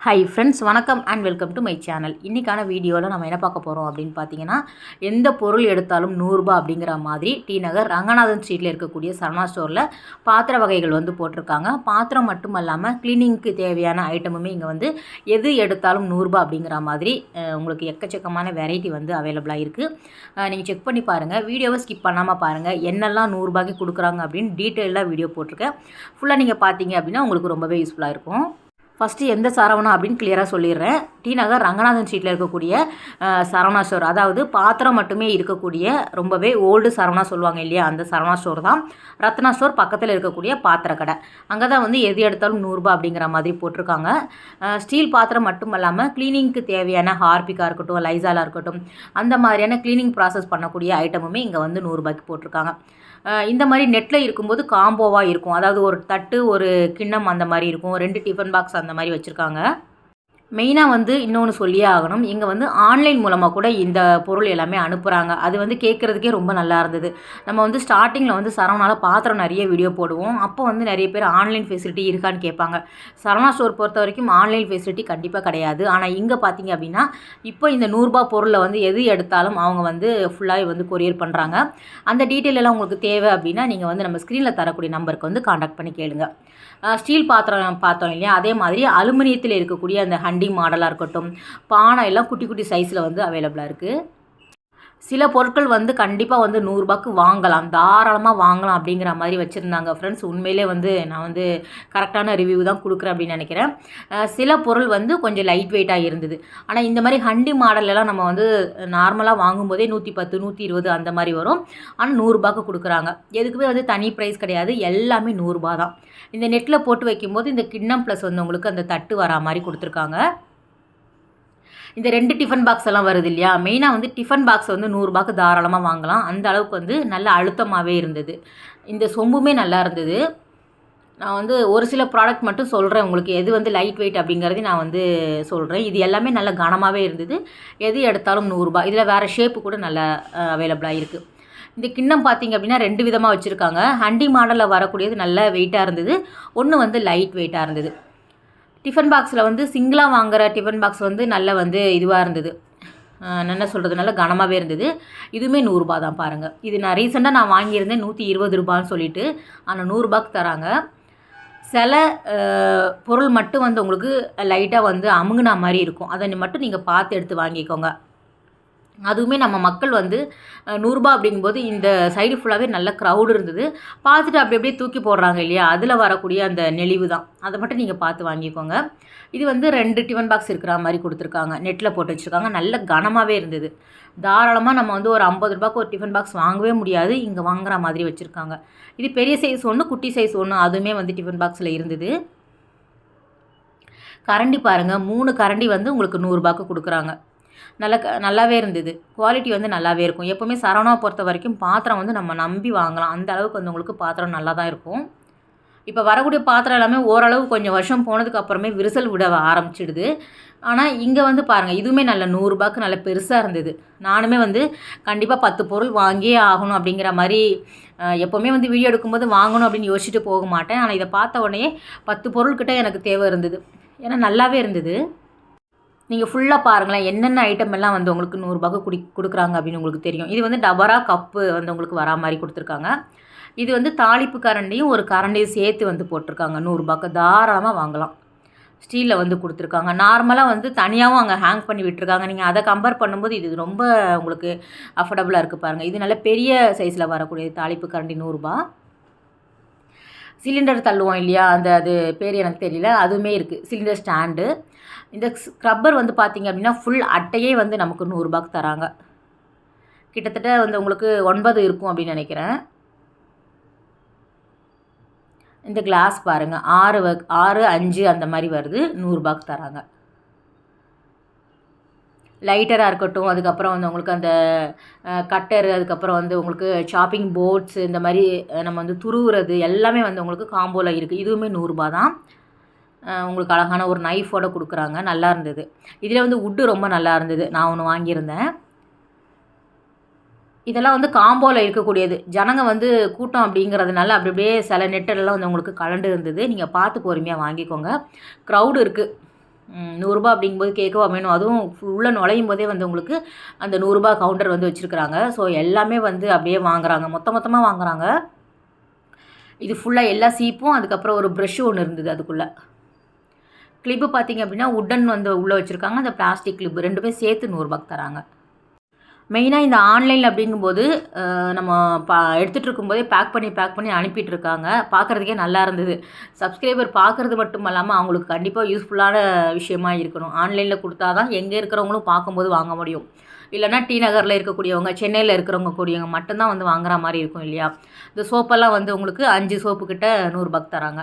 High friends வணக்கம் and welcome to my channel இன்றைக்கான வீடியோவில் நம்ம என்ன பார்க்க போகிறோம் அப்படின்னு பார்த்தீங்கன்னா எந்த பொருள் எடுத்தாலும் நூறுரூபா அப்படிங்கிற மாதிரி டி நகர் ரங்கநாதன் ஸ்ட்ரீட்டில் இருக்கக்கூடிய சரணா ஸ்டோரில் பாத்திர வகைகள் வந்து போட்டிருக்காங்க. பாத்திரம் மட்டும் இல்லாமல் க்ளீனிங்க்கு தேவையான ஐட்டமுமே இங்கே வந்து எது எடுத்தாலும் நூறுரூபா அப்படிங்கிற மாதிரி உங்களுக்கு எக்கச்சக்கமான வெரைட்டி வந்து அவைலபிளாக இருக்குது நீங்கள் செக் பண்ணி பாருங்கள் வீடியோவை ஸ்கிப் பண்ணாமல் பாருங்கள் என்னெல்லாம் நூறுரூபாய்க்கு கொடுக்குறாங்க அப்படின்னு டீட்டெயிலாக வீடியோ போட்டிருக்கேன். ஃபுல்லாக நீங்கள் பார்த்தீங்க அப்படின்னா உங்களுக்கு ரொம்பவே யூஸ்ஃபுல்லாக இருக்கும். ஃபஸ்ட்டு எந்த சரவணா அப்படின்னு கிளியராக சொல்லிடுறேன். டி நகர் ரங்கநாதன் ஸ்ட்ரீட்டில் இருக்கக்கூடிய சரவணா ஸ்டோர் அதாவது பாத்திரம் மட்டுமே இருக்கக்கூடிய ரொம்பவே ஓல்டு சரவணா சொல்லுவாங்க இல்லையா? அந்த சரவணா ஸ்டோர் தான். ரத்னா ஸ்டோர் பக்கத்தில் இருக்கக்கூடிய பாத்திர கடை. அங்கே தான் வந்து எது எடுத்தாலும் நூறுரூபா அப்படிங்கிற மாதிரி போட்டிருக்காங்க. ஸ்டீல் பாத்திரம் மட்டும் இல்லாமல் க்ளீனிங்க்கு தேவையான ஹார்பிக்காக இருக்கட்டும் லைசாலாக இருக்கட்டும் அந்த மாதிரியான க்ளீனிங் ப்ராசஸ் பண்ணக்கூடிய ஐட்டமுமே இங்கே வந்து நூறுரூபாய்க்கு போட்டிருக்காங்க. இந்த மாதிரி நெட்டில் இருக்கும்போது காம்போவாக இருக்கும். அதாவது ஒரு தட்டு ஒரு கிண்ணம் அந்த மாதிரி இருக்கும். ரெண்டு டிஃபன் பாக்ஸ் அந்த மாதிரி வச்சுருக்காங்க. மெயினாக வந்து இன்னொன்று சொல்லியே ஆகணும். இங்கே வந்து ஆன்லைன் மூலமாக கூட இந்த பொருள் எல்லாமே அனுப்புகிறாங்க அது வந்து கேட்குறதுக்கே ரொம்ப நல்லா இருந்தது. நம்ம வந்து ஸ்டார்டிங்கில் வந்து சரவணால பாத்திரம் நிறைய வீடியோ போடுவோம். அப்போ வந்து நிறைய பேர் ஆன்லைன் ஃபெசிலிட்டி இருக்கான்னு கேட்பாங்க. சரவணா ஸ்டோர் பொறுத்த வரைக்கும் ஆன்லைன் ஃபெசிலிட்டி கண்டிப்பாக கிடையாது. ஆனால் இங்கே பார்த்தீங்க அப்படின்னா இப்போ இந்த நூறுரூபா பொருளை வந்து எது எடுத்தாலும் அவங்க வந்து ஃபுல்லாக வந்து கொரியர் பண்ணுறாங்க அந்த டீட்டெயில் எல்லாம் உங்களுக்கு தேவை அப்படின்னா நீங்கள் வந்து நம்ம ஸ்க்ரீனில் தரக்கூடிய நம்பருக்கு வந்து காண்டாக்ட் பண்ணி கேளுங்க. ஸ்டீல் பாத்திரம் பார்த்தோம் இல்லையா? அதே மாதிரி அலுமினியத்தில் இருக்கக்கூடிய அந்த வண்டி மாடலாக இருக்கட்டும் பானை எல்லாம் குட்டி குட்டி சைஸில் வந்து அவைலபிளாக இருக்குது சில பொருட்கள் வந்து கண்டிப்பாக வந்து நூறுரூபாக்கு வாங்கலாம். தாராளமாக வாங்கலாம் அப்படிங்கிற மாதிரி வச்சுருந்தாங்க ஃப்ரெண்ட்ஸ் உண்மையிலே வந்து நான் வந்து கரெக்டான ரிவ்யூ தான் கொடுக்குறேன் அப்படின்னு நினைக்கிறேன். சில பொருள் வந்து கொஞ்சம் லைட் வெயிட்டாக இருந்தது. ஆனால் இந்த மாதிரி ஹண்டி மாடலெல்லாம் நம்ம வந்து நார்மலாக வாங்கும்போதே நூற்றி பத்து நூற்றி இருபது அந்த மாதிரி வரும். ஆனால் நூறுரூபாக்கு கொடுக்குறாங்க. எதுக்குமே வந்து தனி ப்ரைஸ் கிடையாது. எல்லாமே நூறுரூபா தான். இந்த நெட்டில் போட்டு வைக்கும்போது இந்த கிண்ணம் ப்ளஸ் வந்து உங்களுக்கு அந்த தட்டு வரா மாதிரி கொடுத்துருக்காங்க. இந்த ரெண்டு டிஃபன் பாக்ஸ் எல்லாம் வருது இல்லையா? மெயினாக வந்து டிஃபன் பாக்ஸ் வந்து நூறுரூபாக்கு தாராளமாக வாங்கலாம். அந்த அளவுக்கு வந்து நல்ல அழுத்தமாகவே இருந்தது. இந்த சொம்புமே நல்லா இருந்தது. நான் வந்து ஒரு சில ப்ராடக்ட் மட்டும் சொல்கிறேன் உங்களுக்கு. எது வந்து லைட் வெயிட் அப்படிங்கிறதையும் நான் வந்து சொல்கிறேன் இது எல்லாமே நல்ல கனமாகவே இருந்தது. எது எடுத்தாலும் நூறுரூபா இதில் வேறு ஷேப்பு கூட நல்லா அவைலபிளாக இருக்குது இந்த கிண்ணம் பார்த்தீங்க அப்படின்னா ரெண்டு விதமாக வச்சுருக்காங்க. ஹண்டி மாடலில் வரக்கூடியது நல்ல வெயிட்டாக இருந்தது. ஒன்று வந்து லைட் வெயிட்டாக இருந்தது. டிஃபன் பாக்ஸில் வந்து சிங்கிளாக வாங்குற டிஃபன் பாக்ஸ் வந்து நல்ல வந்து இதுவாக இருந்தது. என்ன சொல்கிறது நல்ல கனமாகவே இருந்தது. இதுவுமே நூறுரூபா தான் பாருங்கள் இது நான் ரீசெண்டாக நான் வாங்கியிருந்தேன். நூற்றி இருபது ரூபான்னு சொல்லிட்டு ஆனால் நூறுரூபாக்கு தராங்க. சில பொருள் மட்டும் வந்து உங்களுக்கு லைட்டாக வந்து அமுங்குனா மாதிரி இருக்கும். அதை மட்டும் நீங்கள் பார்த்து எடுத்து வாங்கிக்கோங்க. அதுவுமே நம்ம மக்கள் வந்து நூறுபா நூறுரூபா அப்படிங்கும்போது இந்த சைடு ஃபுல்லாகவே நல்ல க்ரௌடு இருந்தது. பார்த்துட்டு அப்படி அப்படியே தூக்கி போடுறாங்க இல்லையா? அதில் வரக்கூடிய அந்த நெளிவு தான். அதை மட்டும் நீங்கள் பார்த்து வாங்கிக்கோங்க. இது வந்து ரெண்டு டிஃபன் பாக்ஸ் இருக்கிற மாதிரி கொடுத்துருக்காங்க. நெட்டில் போட்டு வச்சுருக்காங்க. நல்ல கனமாகவே இருந்தது. தாராளமாக நம்ம வந்து ஒரு ஐம்பது ரூபாய்க்கு ஒரு டிஃபன் பாக்ஸ் வாங்கவே முடியாது. இங்கே வாங்குற மாதிரி வச்சுருக்காங்க. இது பெரிய சைஸ் ஒன்று குட்டி சைஸ் ஒன்று அதுவுமே வந்து டிஃபன் பாக்ஸில் இருந்தது. கரண்டி பாருங்கள் மூணு கரண்டி வந்து உங்களுக்கு நூறுரூபாக்கு கொடுக்குறாங்க. நல்ல க நல்லாவே இருந்தது. குவாலிட்டி வந்து நல்லாவே இருக்கும். எப்போவுமே சரவணாவை பொறுத்த வரைக்கும் பாத்திரம் வந்து நம்ம நம்பி வாங்கலாம். அந்த அளவுக்கு வந்து உங்களுக்கு பாத்திரம் நல்லா தான் இருக்கும். இப்போ வரக்கூடிய பாத்திரம் எல்லாமே ஓரளவு கொஞ்சம் வருஷம் போனதுக்கு அப்புறமே விரிசல் விட ஆரம்பிச்சிடுது. ஆனால் இங்கே வந்து பாருங்கள் இதுவுமே நல்ல நூறுரூபாக்கு நல்ல பெருசாக இருந்தது. நானுமே வந்து கண்டிப்பாக பத்து பொருள் வாங்கியே ஆகணும் அப்படிங்கிற மாதிரி எப்போவுமே வந்து வீடியோ எடுக்கும்போது வாங்கணும் அப்படின்னு யோசிச்சுட்டு போக மாட்டேன். ஆனால் இதை பார்த்த உடனே பத்து பொருள்கிட்ட எனக்கு தேவை இருந்தது. ஏன்னா நல்லாவே இருந்தது. நீங்கள் ஃபுல்லாக பாருங்களேன் என்னென்ன ஐட்டம் எல்லாம் வந்து உங்களுக்கு நூறுரூபாக்கு குடி கொடுக்குறாங்க அப்படின்னு உங்களுக்கு தெரியும். இது வந்து டபரா கப்பு வந்து உங்களுக்கு வரா மாதிரி கொடுத்துருக்காங்க. இது வந்து தாளிப்பு கரண்டியும் ஒரு கரண்டியும் சேர்த்து வந்து போட்டிருக்காங்க. நூறுரூபாக்கு தாராளமாக வாங்கலாம். ஸ்டீலில் வந்து கொடுத்துருக்காங்க. நார்மலாக வந்து தனியாகவும் அங்கே ஹேங் பண்ணி விட்டுருக்காங்க. நீங்கள் அதை கம்பேர் பண்ணும்போது இது ரொம்ப உங்களுக்கு அஃபோர்டபுளாக இருக்குது பாருங்கள் இது நல்ல பெரிய சைஸில் வரக்கூடிய தாளிப்பு கரண்டி நூறுரூபா சிலிண்டர் தள்ளுவோம் இல்லையா? அந்த அது பேர் எனக்கு தெரியல. அதுவுமே இருக்குது சிலிண்டர் ஸ்டாண்டு இந்த ஸ்க்ரப்பர் வந்து பார்த்திங்க அப்படின்னா ஃபுல் அட்டையே வந்து நமக்கு நூறுரூபாக்கு தராங்க. கிட்டத்தட்ட வந்து உங்களுக்கு ஒன்பது இருக்கும் அப்படின்னு நினைக்கிறேன். இந்த கிளாஸ் பாருங்கள் ஆறு வ ஆறு அஞ்சு அந்த மாதிரி வருது. நூறுரூபாக்கு தராங்க. லைட்டராக இருக்கட்டும் அதுக்கப்புறம் வந்து உங்களுக்கு அந்த கட்டர் அதுக்கப்புறம் வந்து உங்களுக்கு ஷாப்பிங் போர்ட்ஸ் இந்த மாதிரி நம்ம வந்து துருவுறது எல்லாமே வந்து உங்களுக்கு காம்போவில் இருக்குது இதுவுமே நூறுரூபா தான் உங்களுக்கு அழகான ஒரு நைஃபோட கொடுக்குறாங்க. நல்லா இருந்தது. இதில் வந்து உட்டு ரொம்ப நல்லா இருந்தது. நான் ஒன்று வாங்கியிருந்தேன். இதெல்லாம் வந்து காம்போவில் இருக்கக்கூடியது. ஜனங்க வந்து கூட்டம் அப்படிங்கிறதுனால அப்படி அப்படியே சில நெட்டெல்லாம் வந்து உங்களுக்கு கலண்டு இருந்தது. நீங்கள் பார்த்து பொறுமையாக வாங்கிக்கோங்க. க்ரௌடு இருக்குது நூறுரூபா அப்படிங்கும்போது கேட்கவா வேணும் அதுவும் உள்ளே நுழையும் போதே வந்து உங்களுக்கு அந்த நூறுரூபா கவுண்டர் வந்து வச்சுருக்குறாங்க. ஸோ எல்லாமே வந்து அப்படியே வாங்குறாங்க. மொத்த மொத்தமாக வாங்குறாங்க. இது ஃபுல்லாக எல்லா சீப்பும் அதுக்கப்புறம் ஒரு ப்ரெஷ்ஷு ஒன்று இருந்தது அதுக்குள்ளே. கிளிப்பு பார்த்தீங்க அப்படின்னா உட்டன் வந்து உள்ளே வச்சுருக்காங்க. அந்த பிளாஸ்டிக் கிளிப்பு ரெண்டுமே சேர்த்து நூறுரூபாக்கு தராங்க. மெயினாக இந்த ஆன்லைனில் அப்படிங்கும்போது நம்ம பா எடுத்துகிட்டு இருக்கும்போதே பேக் பண்ணி பேக் பண்ணி அனுப்பிட்டு இருக்காங்க. பார்க்குறதுக்கே நல்லா இருந்தது. சப்ஸ்கிரைபர் பார்க்குறது மட்டும் இல்லாமல் அவங்களுக்கு கண்டிப்பாக யூஸ்ஃபுல்லான விஷயமா இருக்கணும். ஆன்லைனில் கொடுத்தா தான் எங்கே இருக்கிறவங்களும் பார்க்கும்போது வாங்க முடியும். இல்லைன்னா டி நகரில் இருக்கக்கூடியவங்க சென்னையில் இருக்கிறவங்க கூடியவங்க மட்டும்தான் வந்து வாங்குற மாதிரி இருக்கும் இல்லையா? இந்த சோப்பெல்லாம் வந்து உங்களுக்கு அஞ்சு சோப்பு கிட்ட நூறுபாக்கு தராங்க.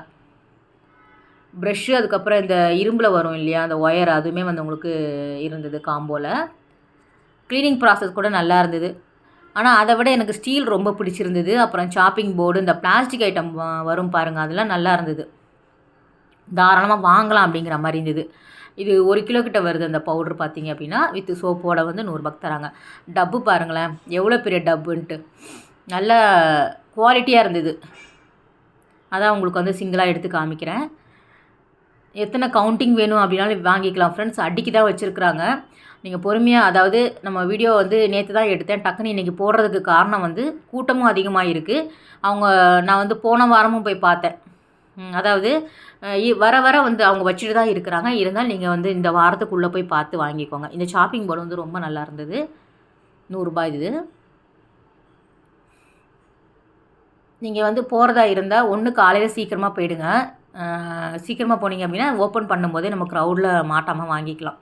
ப்ரெஷ்ஷு அதுக்கப்புறம் இந்த இரும்பில் வரும் இல்லையா அந்த ஒயர் அதுவுமே வந்து உங்களுக்கு இருந்தது காம்போவில் க்ளீனிங் ப்ராசஸ் கூட நல்லா இருந்தது. ஆனால் அதை விட எனக்கு ஸ்டீல் ரொம்ப பிடிச்சிருந்தது. அப்புறம் சாப்பிங் போர்டு இந்த பிளாஸ்டிக் ஐட்டம் வரும் பாருங்கள் அதெல்லாம் நல்லா இருந்தது. தாராளமாக வாங்கலாம் அப்படிங்கிற மாதிரி இருந்தது. இது ஒரு கிலோ கிட்ட வருது அந்த பவுடர் பார்த்தீங்க அப்படின்னா வித் சோப்போட வந்து நூறுபாக்கு தராங்க. டப்பு பாருங்களேன் எவ்வளோ பெரிய டப்புன்ட்டு நல்ல குவாலிட்டியாக இருந்தது. அதான் உங்களுக்கு வந்து சிங்கிளாக எடுத்து காமிக்கிறேன். எத்தனை கவுண்டிங் வேணும் அப்படின்னாலும் வாங்கிக்கலாம். ஃப்ரெண்ட்ஸ் அடிக்கி தான் வச்சுருக்குறாங்க. நீங்கள் பொறுமையாக அதாவது நம்ம வீடியோ வந்து நேற்று தான் எடுத்தேன். டக்குன்னு இன்றைக்கி போடுறதுக்கு காரணம் வந்து கூட்டமும் அதிகமாக இருக்குது அவங்க நான் வந்து போன வாரமும் போய் பார்த்தேன். அதாவது வர வர வந்து அவங்க வச்சுட்டு தான் இருக்கிறாங்க. இருந்தால் நீங்கள் வந்து இந்த வாரத்துக்குள்ளே போய் பார்த்து வாங்கிக்கோங்க. இந்த ஷாப்பிங் போர்டு வந்து ரொம்ப நல்லா இருந்தது. நூறுரூபா இது. நீங்கள் வந்து போகிறதா இருந்தால் ஒன்று காலையில் சீக்கிரமாக போயிடுங்க. சீக்கிரமாக போனீங்க அப்படின்னா ஓப்பன் பண்ணும்போதே நம்ம க்ரௌடில் மாட்டாமல் வாங்கிக்கலாம்.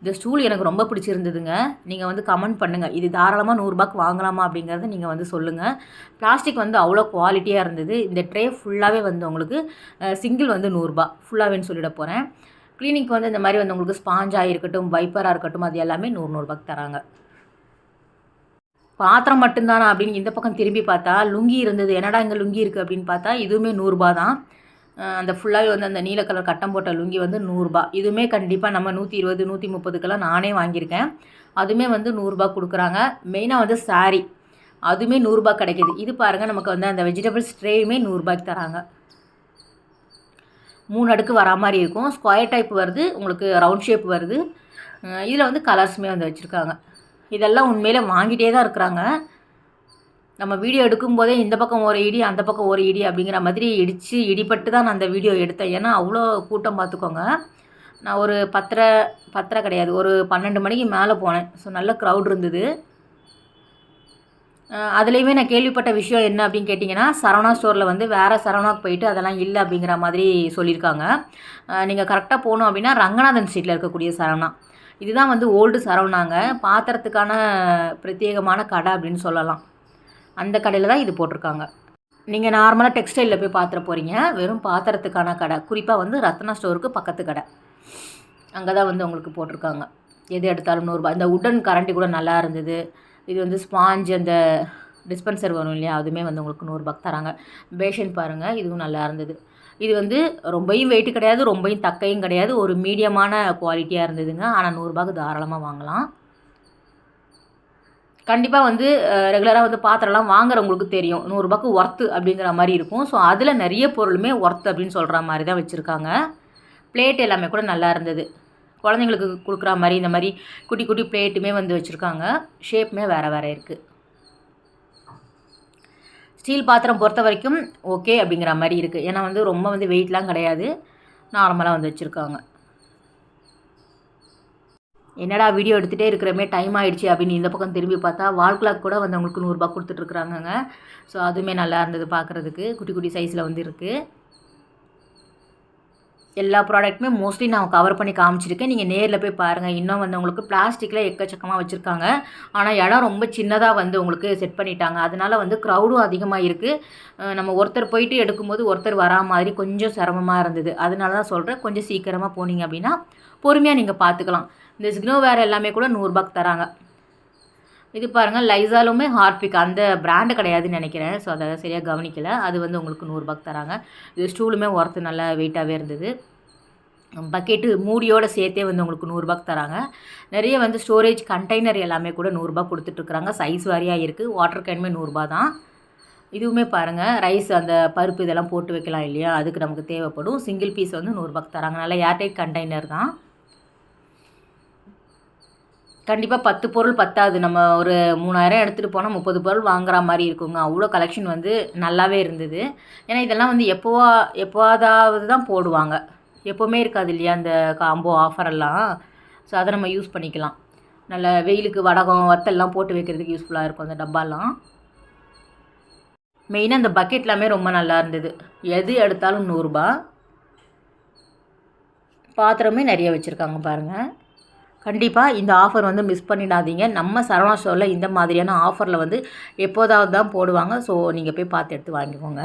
இந்த ஸ்டூல் எனக்கு ரொம்ப பிடிச்சிருந்ததுங்க. நீங்கள் வந்து கமெண்ட் பண்ணுங்கள் இது தாராளமாக நூறுரூபாக்கு வாங்கலாமா அப்படிங்கிறத நீங்கள் வந்து சொல்லுங்கள் பிளாஸ்டிக் வந்து அவ்வளோ குவாலிட்டியாக இருந்தது. இந்த ட்ரே ஃபுல்லாகவே வந்து உங்களுக்கு சிங்கிள் வந்து நூறுரூபா ஃபுல்லாகவேன்னு சொல்லிட போகிறேன் க்ளீனிக் வந்து இந்த மாதிரி வந்து உங்களுக்கு ஸ்பாஞ்சாக இருக்கட்டும் வைப்பராக இருக்கட்டும் அது எல்லாமே நூறு தராங்க. பாத்திரம் மட்டும்தானா அப்படின்னு இந்த பக்கம் திரும்பி பார்த்தா லுங்கி இருந்தது. என்னடா இங்கே லுங்கி இருக்குது அப்படின்னு பார்த்தா இதுவுமே நூறுரூபா தான். அந்த ஃபுல்லாகவே வந்து அந்த நீல கலர் கட்டம் போட்ட லுங்கி வந்து நூறுரூபா இதுவுமே கண்டிப்பாக நம்ம நூற்றி இருபது நூற்றி முப்பதுக்கெல்லாம் நானே வாங்கியிருக்கேன். அதுவுமே வந்து நூறுரூபா கொடுக்குறாங்க. மெயினாக வந்து சாரீ அதுவுமே நூறுரூபா கிடைக்கிது. இது பாருங்கள் நமக்கு வந்து அந்த வெஜிடபிள்ஸ் ட்ரேயுமே நூறுரூபாய்க்கு தராங்க. மூணு அடுக்கு வரா மாதிரி இருக்கும். ஸ்கொயர் டைப் வருது. உங்களுக்கு ரவுண்ட் ஷேப் வருது. இதில் வந்து கலர்ஸுமே வந்து வச்சுருக்காங்க. இதெல்லாம் உண்மையிலே வாங்கிட்டே தான் இருக்கிறாங்க. நம்ம வீடியோ எடுக்கும்போதே இந்த பக்கம் ஒரு இடி அந்த பக்கம் ஒரு இடி அப்படிங்கிற மாதிரி இடித்து இடிப்பட்டு தான் நான் அந்த வீடியோ எடுத்தேன். ஏன்னா அவ்வளோ கூட்டம் பார்த்துக்கோங்க. நான் ஒரு பத்தரை பத்தரை கிடையாது ஒரு பன்னெண்டு மணிக்கு மேலே போனேன். ஸோ நல்ல க்ரௌட் இருந்தது. அதுலேயுமே நான் கேள்விப்பட்ட விஷயம் என்ன அப்படின்னு கேட்டிங்கன்னா சரவணா ஸ்டோரில் வந்து வேறு சரவணாக்கு போயிட்டு அதெல்லாம் இல்லை அப்படிங்கிற மாதிரி சொல்லியிருக்காங்க. நீங்கள் கரெக்டாக போகணும் அப்படின்னா ரங்கநாதன் ஸ்ட்ரீட்டில் இருக்கக்கூடிய சரவணா. இதுதான் வந்து ஓல்டு சரவணாங்க. பாத்திரத்துக்கான பிரத்யேகமான கடை அப்படின்னு சொல்லலாம். அந்த கடையில் தான் இது போட்டிருக்காங்க. நீங்கள் நார்மலாக டெக்ஸ்டைலில் போய் பாத்திர போகிறீங்க வெறும் பாத்திரத்துக்கான கடை. குறிப்பாக வந்து ரத்னா ஸ்டோருக்கு பக்கத்து கடை. அங்கே தான் வந்து உங்களுக்கு போட்டிருக்காங்க. எது எடுத்தாலும் நூறுரூபா இந்த உடன் கரண்டி கூட நல்லா இருந்தது. இது வந்து ஸ்பாஞ்ச் அந்த டிஸ்பென்சர் வரும் இல்லையா? அதுவுமே வந்து உங்களுக்கு நூறுரூபாக்கு தராங்க. பேஷன் பாருங்கள் இதுவும் நல்லா இருந்தது. இது வந்து ரொம்பையும் வெயிட் கிடையாது. ரொம்பையும் தக்கையும் கிடையாது. ஒரு மீடியமான குவாலிட்டியாக இருந்ததுங்க. ஆனால் நூறுரூபாக்கு தாராளமாக வாங்கலாம். கண்டிப்பாக வந்து ரெகுலராக வந்து பாத்திரம்லாம் வாங்குறவங்களுக்கு தெரியும். நூறுரூபாக்கு ஒர்த்து அப்படிங்கிற மாதிரி இருக்கும். ஸோ அதில் நிறைய பொருளுமே ஒர்த்து அப்படின்னு சொல்கிற மாதிரி தான் வச்சுருக்காங்க. பிளேட் எல்லாமே கூட நல்லா இருந்தது. குழந்தைங்களுக்கு கொடுக்குற மாதிரி இந்த மாதிரி குட்டி குட்டி பிளேட்டுமே வந்து வச்சுருக்காங்க. ஷேப்புமே வேறு வேறு இருக்குது ஸ்டீல் பாத்திரம் பொறுத்த வரைக்கும் ஓகே அப்படிங்கிற மாதிரி இருக்குது ஏன்னா வந்து ரொம்ப வந்து வெயிட்லாம் கிடையாது. நார்மலாக வந்து வச்சுருக்காங்க. என்னடா வீடியோ எடுத்துகிட்டே இருக்கிறமே டைம் ஆகிடுச்சி அப்படின்னு இந்த பக்கம் திரும்பி பார்த்தா வால் கிளாக் கூட வந்து அவங்களுக்கு நூறுரூபா கொடுத்துட்ருக்குறாங்கங்க. ஸோ அதுவுமே நல்லா இருந்தது பார்க்குறதுக்கு. குட்டி குட்டி சைஸில் வந்து இருக்குது எல்லா ப்ராடக்ட்டுமே மோஸ்ட்லி நான் கவர் பண்ணி காமிச்சிருக்கேன். நீங்கள் நேரில் போய் பாருங்கள் இன்னும் வந்து உங்களுக்கு பிளாஸ்டிக்கில் எக்கச்சக்கமாக வச்சுருக்காங்க. ஆனால் இடம் ரொம்ப சின்னதாக வந்து உங்களுக்கு செட் பண்ணிட்டாங்க. அதனால் வந்து க்ரௌடும் அதிகமாக இருக்குது நம்ம ஒருத்தர் போயிட்டு எடுக்கும்போது ஒருத்தர் வரா மாதிரி கொஞ்சம் சிரமமாக இருந்தது. அதனால தான் சொல்கிறேன் கொஞ்சம் சீக்கிரமாக போனீங்க அப்படின்னா பொறுமையாக நீங்கள் பார்த்துக்கலாம். இந்த ஸ்க்னோ வேர் எல்லாமே கூட நூறுரூபாக்கு தராங்க. இது பாருங்கள் லைசாலுமே ஹார்பிக். அந்த பிராண்டு கிடையாதுன்னு நினைக்கிறேன். ஸோ அதை சரியாக கவனிக்கலை. அது வந்து உங்களுக்கு நூறுரூபாக்கு தராங்க. இது ஸ்டூலுமே ஒர்த்து நல்லா வெயிட்டாகவே இருந்தது. பக்கெட்டு மூடியோடு சேர்த்தே வந்து உங்களுக்கு நூறுரூபாக்கு தராங்க. நிறைய வந்து ஸ்டோரேஜ் கண்டெய்னர் எல்லாமே கூட நூறுரூபா கொடுத்துட்ருக்குறாங்க. சைஸ் வாரியாக இருக்குது வாட்டர் கேனுமே நூறுரூபா தான். இதுவுமே பாருங்கள் ரைஸ் அந்த பருப்பு இதெல்லாம் போட்டு வைக்கலாம் இல்லையா? அதுக்கு நமக்கு தேவைப்படும். சிங்கிள் பீஸ் வந்து நூறுரூபாக்கு தராங்க. நல்லா ஏர்டைட் கண்டெய்னர் தான். கண்டிப்பாக பத்து பொருள் பத்தாது. நம்ம ஒரு மூணாயிரம் எடுத்துகிட்டு போனால் முப்பது பொருள் வாங்குற மாதிரி இருக்குங்க. அவ்வளோ கலெக்ஷன் வந்து நல்லாவே இருந்தது. ஏன்னா இதெல்லாம் வந்து எப்போவா எப்போதாவது தான் போடுவாங்க. எப்போவுமே இருக்காது இல்லையா அந்த காம்போ ஆஃபரெல்லாம் ஸோ அதை நம்ம யூஸ் பண்ணிக்கலாம். நல்ல வெயிலுக்கு வடகம் வத்தல்லாம் போட்டு வைக்கிறதுக்கு யூஸ்ஃபுல்லாக இருக்கும் அந்த டப்பாலாம். மெயினாக அந்த பக்கெட் எல்லாமே ரொம்ப நல்லா இருந்தது. எது எடுத்தாலும் நூறுரூபா பாத்திரமே நிறைய வச்சுருக்காங்க பாருங்கள் கண்டிப்பாக இந்த ஆஃபர் வந்து மிஸ் பண்ணிடாதீங்க. நம்ம சரவணா ஷோவில் இந்த மாதிரியான ஆஃபரில் வந்து எப்போதாவது தான் போடுவாங்க. ஸோ நீங்கள் போய் பார்த்து எடுத்து வாங்கிக்கோங்க.